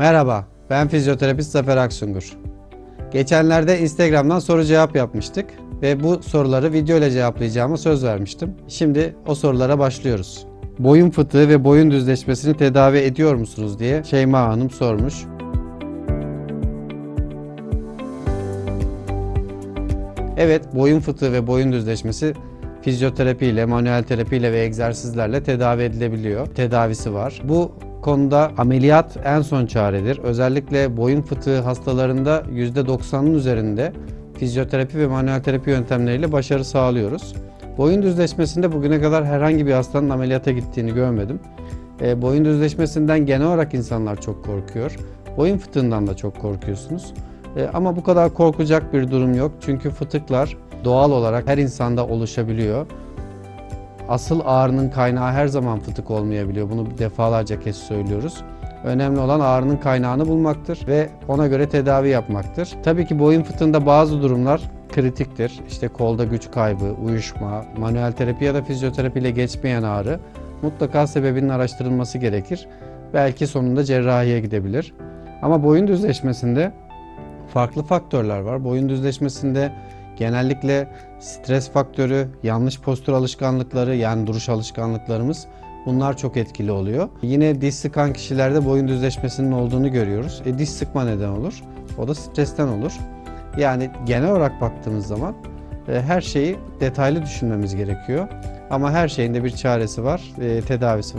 Merhaba, ben fizyoterapist Zafer Aksungur. Geçenlerde Instagram'dan soru cevap yapmıştık ve bu soruları video ile cevaplayacağıma söz vermiştim. Şimdi o sorulara başlıyoruz. Boyun fıtığı ve boyun düzleşmesini tedavi ediyor musunuz diye Şeyma Hanım sormuş. Evet, boyun fıtığı ve boyun düzleşmesi fizyoterapi ile, manuel terapi ile ve egzersizlerle tedavi edilebiliyor. Tedavisi var. Bu konuda ameliyat en son çaredir. Özellikle boyun fıtığı hastalarında %90'ın üzerinde fizyoterapi ve manuel terapi yöntemleriyle başarı sağlıyoruz. Boyun düzleşmesinde bugüne kadar herhangi bir hastanın ameliyata gittiğini görmedim. E, boyun düzleşmesinden genel olarak insanlar çok korkuyor. Boyun fıtığından da çok korkuyorsunuz. E, ama bu kadar korkacak bir durum yok. Çünkü fıtıklar doğal olarak her insanda oluşabiliyor. Asıl ağrının kaynağı her zaman fıtık olmayabiliyor. Bunu defalarca kez söylüyoruz. Önemli olan ağrının kaynağını bulmaktır ve ona göre tedavi yapmaktır. Tabii ki boyun fıtığında bazı durumlar kritiktir. İşte kolda güç kaybı, uyuşma, manuel terapi ya da fizyoterapi ile geçmeyen ağrı mutlaka sebebinin araştırılması gerekir. Belki sonunda cerrahiye gidebilir. Ama boyun düzleşmesinde farklı faktörler var. Boyun düzleşmesinde genellikle stres faktörü, yanlış postür alışkanlıkları yani duruş alışkanlıklarımız bunlar çok etkili oluyor. Yine diş sıkan kişilerde boyun düzleşmesinin olduğunu görüyoruz. E, diş sıkma neden olur. O da stresten olur. Yani genel olarak baktığımız zaman e, her şeyi detaylı düşünmemiz gerekiyor. Ama her şeyin de bir çaresi var, e, tedavisi var.